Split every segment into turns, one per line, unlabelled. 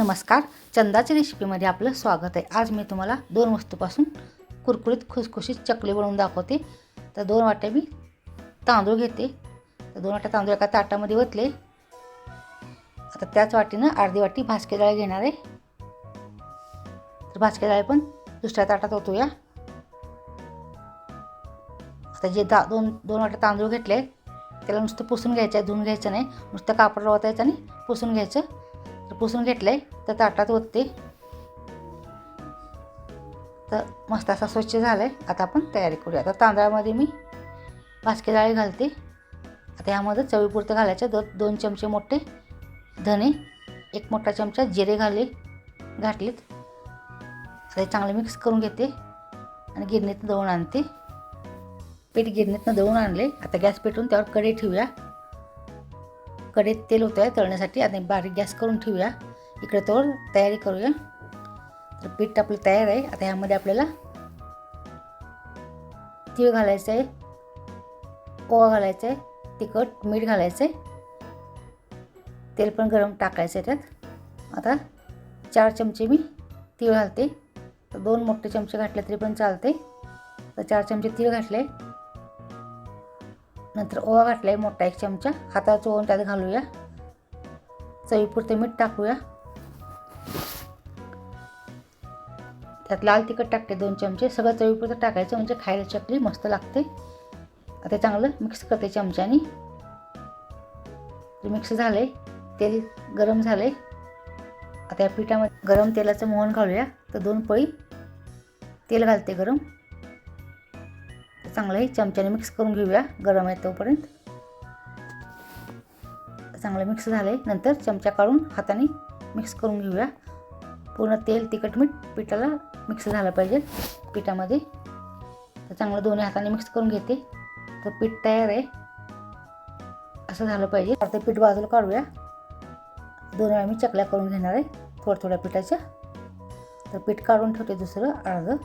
नमस्कार. चंदाच्या रेसिपीमध्ये आपलं स्वागत आहे. आज मी तुम्हाला दोन वस्तूपासून कुरकुरीत खुसखुशीत चकली बनवून दाखवते. तर दोन वाट्या मी तांदूळ घेते. तर दोन वाट्या तांदूळ एका ताटामध्ये ओतले आता त्याच वाटीनं अर्धी वाटी भासके डाळ घेणार आहे. तर भासके डाळ पण दुसऱ्या ताटात ओतूया. आता जे दा दोन दोन वाट्या तांदूळ घेतले त्याला नुसतं पुसून घ्यायचं आहे धुवून घ्यायचं नाही. नुसतं कापड ओतायचं आणि पुसून घ्यायचं. तर पुसून घेतलं आहे तर ताटात ओतते. तर मस्त असा स्वच्छ झाला आहे आता आपण तयारी करूया. आता तांदळामध्ये मी भाजके डाळी घालते. आता ह्यामध्ये चवीपुरतं घालायचं. दो दोन चमचे मोठे धने एक मोठा चमचा जिरे घाले घातलेत. आता चांगलं चांगले मिक्स करून घेते आणि गिरणीतनं दळून आणते. पीठ गिरणीतनं दळून आणले. आता गॅस पेटून त्यावर कढई ठेवूया. कढईत तेल होतं आहे तळण्यासाठी आणि बारीक गॅस करून ठेवूया. इकडे तोवर तयारी करूया. तर पीठ आपलं तयार आहे. आता ह्यामध्ये आपल्याला तीळ घालायचं आहे ओवा घालायचं आहे तिखट मीठ घालायचं आहे तेल पण गरम टाकायचं आहे त्यात. आता चार चमचे मी तीळ घालते. तर दोन मोठे चमचे घातले तरी पण चालते. तर चार चमचे तीळ घातले. नंतर ओवा घातला आहे मोठा एक चमचा. हातावर चोळून त्यात घालूया. चवीपुरते मीठ टाकूया. त्यात लाल तिखट टाकते दोन चमचे. सगळं चवीपुरतं टाकायचं म्हणजे खायला चकली मस्त लागते. आता चांगलं मिक्स करते चमच्यानी. मिक्स झालं आहे तेल गरम झाले आता या पिठामध्ये गरम तेलाचं मोहन घालूया. तर दोन पळी. तेल घालते गरम. चांगलं हे चमच्याने मिक्स करून घेऊया. गरम आहे तोपर्यंत. चांगलं मिक्स झालं आहे नंतर चमचा काढून हाताने मिक्स करून घेऊया. पूर्ण तेल तिखट मीठ पिठाला मिक्स झालं पाहिजे पिठामध्ये. तर चांगलं दोन्ही हाताने मिक्स करून घेते. तर पीठ तयार आहे. असं झालं पाहिजे. आता पीठ बाजूला काढूया. दोन वेळा मी चकल्या करून घेणार आहे. थोड्या थोड्या पिठाच्या. तर पीठ काढून ठेवते दुसरं अर्धं.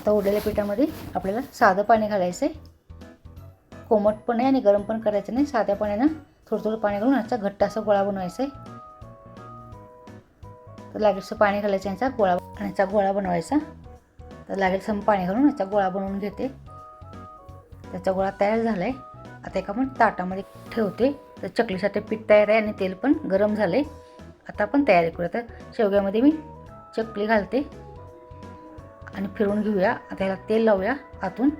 आता उरलेल्या पिठामध्ये आपल्याला साधं पाणी घालायचं आहे कोमट पण आहे आणि गरम पण करायचं नाही. साध्या पाण्यानं थोडं थोडं पाणी घालून याचा घट्ट असा गोळा बनवायचा आहे तर लागेलसं पाणी घालायचं याचा गोळा आणि याचा गोळा बनवायचा. तर लागेलसं पाणी घालून याचा गोळा बनवून घेते. त्याचा गोळा तयार झाला आहे आता एका आपण ताटामध्ये ठेवते. तर चकलीसाठी पीठ तयार आहे आणि तेल पण गरम झालं आहे आता आपण तयारी करूया. तर शेवग्यामध्ये मी चकली घालते. आणि फिरवून घेऊया. आता ह्याला तेल लावूया आतून.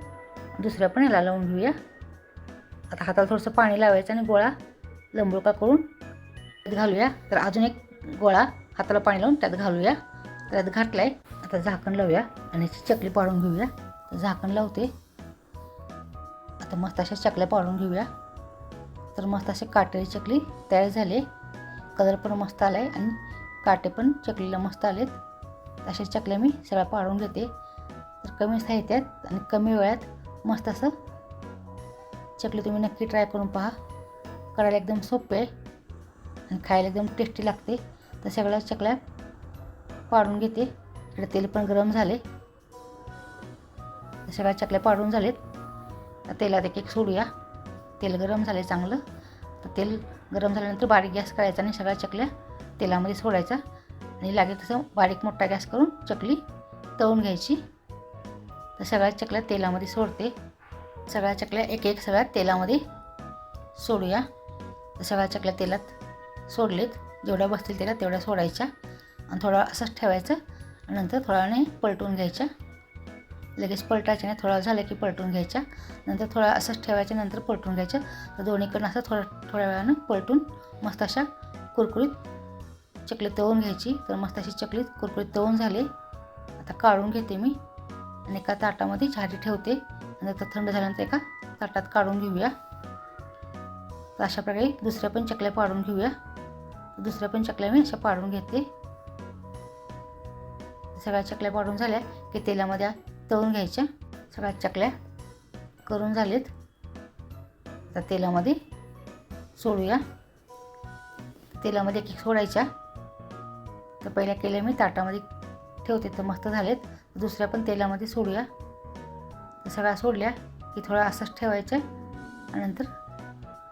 दुसऱ्या पण ह्याला लावून घेऊया. आता हाताला थोडंसं पाणी लावायचं आणि गोळा लंबुळका करून त्यात घालूया. तर अजून एक गोळा हाताला पाणी लावून त्यात घालूया. त्यात घातला आहे आता झाकण लावूया आणि याची चकली पाडून घेऊया. झाकण लावते. आता मस्त अशा चकल्या पाडून घेऊया. तर मस्त असे काटेरी चकली तयार झाले. कलर पण मस्त आला आहे आणि काटे पण चकलीला मस्त आलेत. अशा चकल्या मी सगळ्या पाडून घेते. तर कमी साहित्यात आणि कमी वेळात मस्त असं चकली तुम्ही नक्की ट्राय करून पहा. करायला एकदम सोपे आहे आणि खायला एकदम टेस्टी लागते. तर सगळ्या चकल्या पाडून घेते. इकडे तेल पण गरम झाले. सगळ्या चकल्या पाडून झालेत. तेलात एक एक सोडूया. तेल गरम झाले चांगलं. तर तेल गरम झाल्यानंतर बारीक गॅस करायचा आणि सगळ्या चकल्या तेलामध्ये सोडायचा. आणि लागेल तसं बारीक मोठा गॅस करून चकली तळून घ्यायची. तर सगळ्या चकल्या तेलामध्ये सोडते. सगळ्या चकल्या एक एक सगळ्या तेलामध्ये सोडूया. तर सगळ्या चकल्या तेलात सोडलेत. जेवढ्या बसतील तेलात तेवढ्या सोडायच्या. आणि थोडा असंच ठेवायचं. आणि नंतर थोड्या वेळाने पलटून घ्यायच्या. लगेच पलटायच्या नाही. थोडा झालं की पलटून घ्यायच्या. नंतर थोडा असंच ठेवायच्या नंतर पलटून घ्यायचं तर दोन्हीकडनं असं थोडं थोड्या वेळानं पलटून मस्त अशा कुरकुरीत चकली तळून घ्यायची. तर मस्त अशी चकली कुरकुरीत तळून झाले. आता काढून घेते मी. आणि एका ताटामध्ये झाडी ठेवते. आणि आता थंड झाल्यानंतर एका ताटात काढून घेऊया. तर अशा प्रकारे दुसऱ्या पण चकल्या पाडून घेऊया. दुसऱ्या पण चकल्या मी अशा पाडून घेते. सगळ्या चकल्या पाडून झाल्या की तेलामध्ये तळून घ्यायच्या. सगळ्या चकल्या करून झालेत. तर तेलामध्ये सोडूया. तेलामध्ये एक सोडायच्या. तर पहिल्या केल्या मी ताटामध्ये ठेवते तर मस्त झालेत. दुसऱ्या पण तेलामध्ये सोडूया. तर सगळ्या सोडल्या की थोडा असंच ठेवायच्या आणि नंतर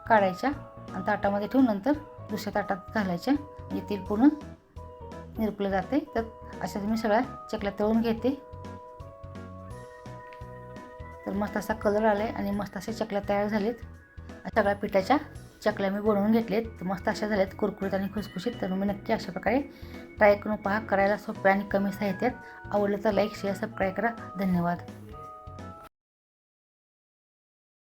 काढायच्या आणि ताटामध्ये ठेवून नंतर दुसऱ्या ताटात घालायच्या म्हणजे तेल पूर्ण निरपलं जाते. तर अशा मी सगळ्या चकल्या तळून घेते. तर मस्त असा कलर आला आहे आणि मस्त असे चकल्या तयार झालेत. सगळ्या पिठाच्या चकल्या मी बनवून घेतलेत. मस्त अशा झाल्यात कुरकुरीत आणि खुसखुशीत. तर मी नक्की अशा प्रकारे ट्राय करून पहा. करायला सोप्या आणि कमी साहित्यात. आवडलं तर लाईक शेअर सबस्क्राईब करा. धन्यवाद.